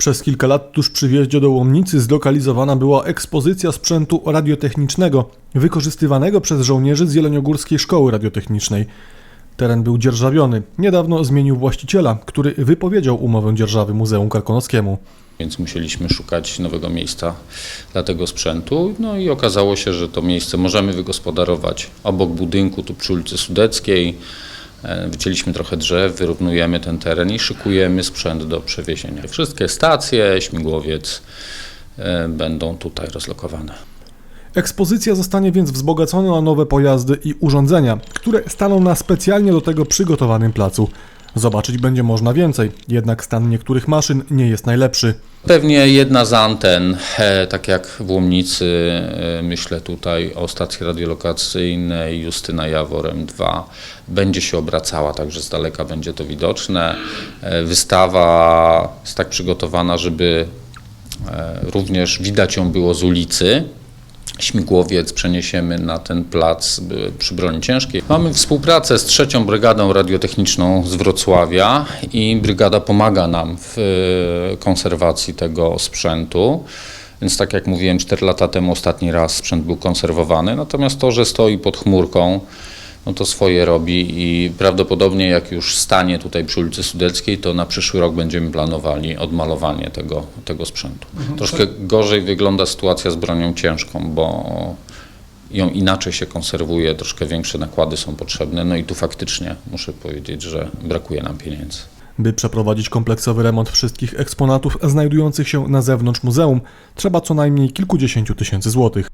Przez kilka lat tuż przy wjeździe do Łomnicy zlokalizowana była ekspozycja sprzętu radiotechnicznego wykorzystywanego przez żołnierzy z Jeleniogórskiej Szkoły Radiotechnicznej. Teren był dzierżawiony. Niedawno zmienił właściciela, który wypowiedział umowę dzierżawy Muzeum Karkonoskiemu. Więc musieliśmy szukać nowego miejsca dla tego sprzętu. No i okazało się, że to miejsce możemy wygospodarować obok budynku, tu przy ulicy Sudeckiej. E, Wycięliśmy trochę drzew, wyrównujemy ten teren i szykujemy sprzęt do przewiezienia. Wszystkie stacje, śmigłowiec e, będą tutaj rozlokowane. Ekspozycja zostanie więc wzbogacona o nowe pojazdy i urządzenia, które staną na specjalnie do tego przygotowanym placu. Zobaczyć będzie można więcej, jednak stan niektórych maszyn nie jest najlepszy. Pewnie jedna z anten, e, tak jak w Łomnicy, e, myślę tutaj o stacji radiolokacyjnej Justyna Jawor M2, będzie się obracała, także z daleka będzie to widoczne. E, Wystawa jest tak przygotowana, żeby również widać ją było z ulicy. Śmigłowiec przeniesiemy na ten plac przy broni ciężkiej. Mamy współpracę z trzecią Brygadą Radiotechniczną z Wrocławia i brygada pomaga nam w y, konserwacji tego sprzętu. Więc tak jak mówiłem, 4 lata temu ostatni raz sprzęt był konserwowany, natomiast to, że stoi pod chmurką, no to swoje robi i prawdopodobnie jak już stanie tutaj przy ulicy Sudeckiej, to na przyszły rok będziemy planowali odmalowanie tego, tego sprzętu. Troszkę gorzej wygląda sytuacja z bronią ciężką, bo ją inaczej się konserwuje, troszkę większe nakłady są potrzebne, no i tu faktycznie muszę powiedzieć, że brakuje nam pieniędzy. By przeprowadzić kompleksowy remont wszystkich eksponatów znajdujących się na zewnątrz muzeum, trzeba co najmniej kilkudziesięciu tysięcy złotych.